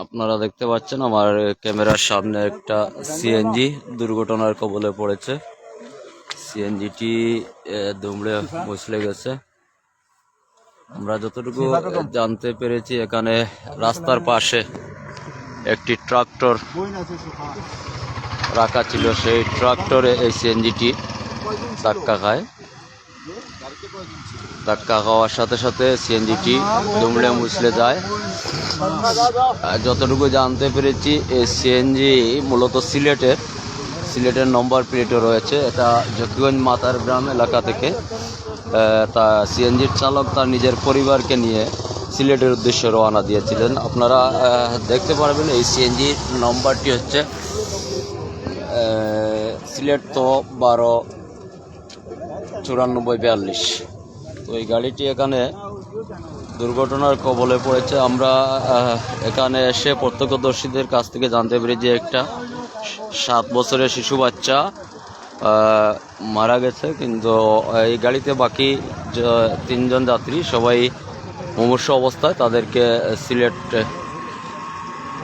আপনারা দেখতে পাচ্ছেন আমার ক্যামেরার সামনে একটা সিএনজি দুর্ঘটনার কবলে পড়েছে। সিএনজিটি দুমড়ে মুছলে গেছে। আমরা যতটুকু জানতে পেরেছি, এখানে রাস্তার পাশে একটি ট্রাক্টর রাখা ছিল। সেই ট্রাক্টরে এই সিএনজিটি ধাক্কা খায়। ধাক্কা খাওয়ার সাথে সাথে সিএনজিটি দুমড়ে মুছলে যায়। যতটুকু জানতে পেরেছি, এই সিএনজি মূলত সিলেটের সিলেটের নম্বর প্লেটও রয়েছে। এটা জকিগঞ্জ মাতার গ্রাম এলাকা থেকে তা সিএনজির চালক তার নিজের পরিবারকে নিয়ে সিলেটের উদ্দেশ্যে রওনা দিয়েছিলেন। আপনারা দেখতে পারবেন এই সিএনজির নম্বরটি হচ্ছে সিলেট তো বারো চুরানব্বই, বিয়াল্লিশ। তো এই গাড়িটি এখানে দুর্ঘটনার কবলে পড়েছে। আমরা এখানে এসে প্রত্যক্ষদর্শীদের কাছ থেকে জানতে পেরে যে একটা সাত বছরের শিশু বাচ্চা মারা গেছে। কিন্তু এই গাড়িতে বাকি তিনজন যাত্রী সবাই মুমূর্ষ অবস্থায়। তাদেরকে সিলেট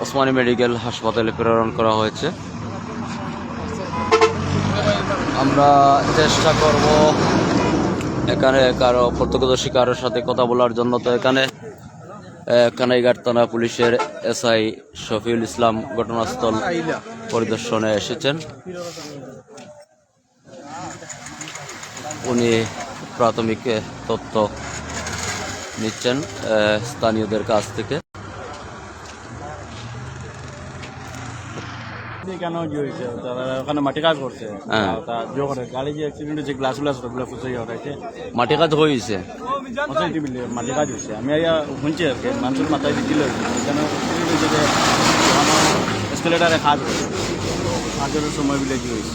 ওসমানী মেডিকেল হাসপাতালে প্রেরণ করা হয়েছে। আমরা চেষ্টা করব এখানে কারও প্রত্যক্ষদর্শী কারোর সাথে কথা বলার জন্য। তো এখানে কানাইঘাট থানা পুলিশের এসআই শফিউল ইসলাম ঘটনাস্থল পরিদর্শনে এসেছেন। উনি প্রাথমিক তথ্য নিচ্ছেন স্থানীয়দের কাছ থেকে। কেন হয়েছে? তারা ওখানে মাটি কাজ করছে। হ্যাঁ। তা যে গাড়ি যে অ্যাক্সিডেন্ট হয়েছে গ্লাস গ্লাস ওগুলো ফুসে হঠাইছে মাটি কাজ হয়েছে মিলে মাটি কাজ হয়েছে। আমি আইয়া শুনছি আর কি মানুষের মাথায় দিছিল কেন অ্যাক্সিডেন্ট হয়েছে যে এসকেলেটারে কাজ হয়েছে। কাজের সময় বিলে কি হয়েছে?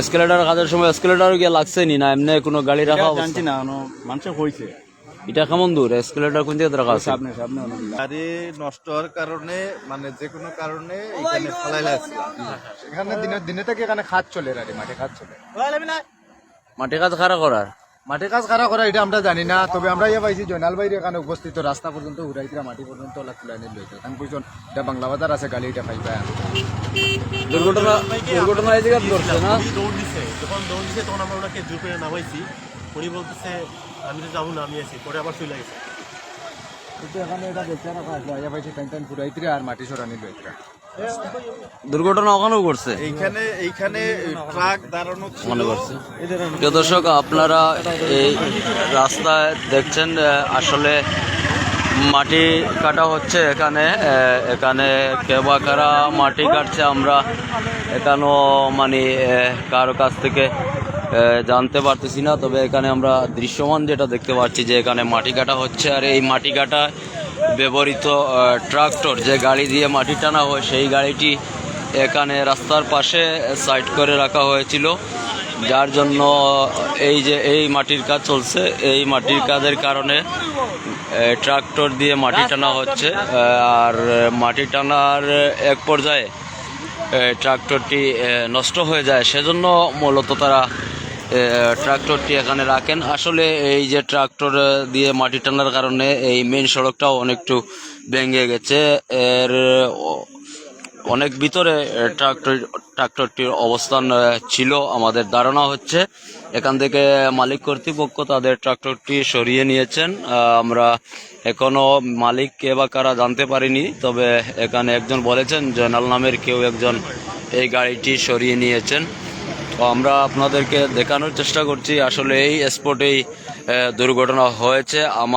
এসকেলেটার কাজের সময় এসকেলেটার গিয়ে লাগছে নি না এমনি কোনো গাড়ি রাখা এটা অবস্থা? জানছি না মানুষের হয়েছে। এটা কেমন দূর? এসকেলেটার কোন জায়গায় রাখা আছে? সামনে সামনে গাড়ি নষ্ট হওয়ার কারণে মানে যে কোনো কারণে এখানে ফেলাইলে আছে। এখানে দিনে দিনে থেকে এখানে খাত চলে গাড়ি মাঠে খাত চলে। মাটি কাজ খারাপ করার? মাঠে কাজ খারাপ করা এটা আমরা জানি না তবে আমরা ইয়ে পাইছি জয়নাল বাইরে এখানে উপস্থিত রাস্তা পর্যন্ত উড়াইতে মাটি পর্যন্ত ওলা তুলে আনি লইতে কারণ বুঝছেন এটা বাংলা বাজার আছে গাড়ি এটা পাইবা দুর্ঘটনা দুর্ঘটনা এই জায়গায় ঘটছে না? দৌড় দিছে। যখন দৌড় দিছে তখন আমরা ওনাকে জোর করে নামাইছি। উনি বলতেছে আমি তো যাব না আমি আছি। পরে আবার চলে গেছে দুর্ঘটনা ওখানেও ঘটছে। এইখানে এইখানে ট্রাক দাঁড়ানো মনে করছে। প্রিয় দর্শক আপনারা এই রাস্তায় দেখছেন আসলে মাটি কাটা হচ্ছে এখানে। এখানে কে বা কারা মাটি কাটছে আমরা এখানেও মানে কারও কাছ থেকে জানতে পারতেছি না, তবে এখানে আমরা দৃশ্যমান যেটা দেখতে পাচ্ছি যে এখানে মাটি কাটা হচ্ছে, আর এই মাটি কাটা ব্যবহৃত ট্রাক্টর যে গাড়ি দিয়ে মাটি টানা হয়, সেই গাড়িটি এখানে রাস্তার পাশে সাইড করে রাখা হয়েছিল। যার জন্য এই যে এই মাটির কাজ চলছে, এই মাটির কাজের কারণে ট্রাক্টর দিয়ে মাটি টানা হচ্ছে আর মাটি টানার এক পর্যায়ে ট্রাক্টরটি নষ্ট হয়ে যায়। সেজন্য মূলত তারা ট্রাক্টরটি এখানে রাখেন। আসলে এই যে ট্রাক্টর দিয়ে মাটি টানার কারণে এই মেন সড়কটাও অনেকটু ভেঙে গেছে। এর অনেক ভিতরে ট্রাক্টর, ট্রাক্টরটির অবস্থান ছিল, আমাদের ধারণা হচ্ছে। এখান থেকে মালিক কর্তৃপক্ষ তাদের ট্রাক্টরটি সরিয়ে নিয়েছেন। আমরা এখনও মালিক কে বা কারা জানতে পারিনি, তবে এখানে একজন বলেছেন, জয়নাল নামের কেউ একজন এই গাড়িটি সরিয়ে নিয়েছেন। আমরা আপনাদেরকে দেখানোর চেষ্টা করছি। আসলে এই স্পটেই দুর্ঘটনা হয়েছে। আমার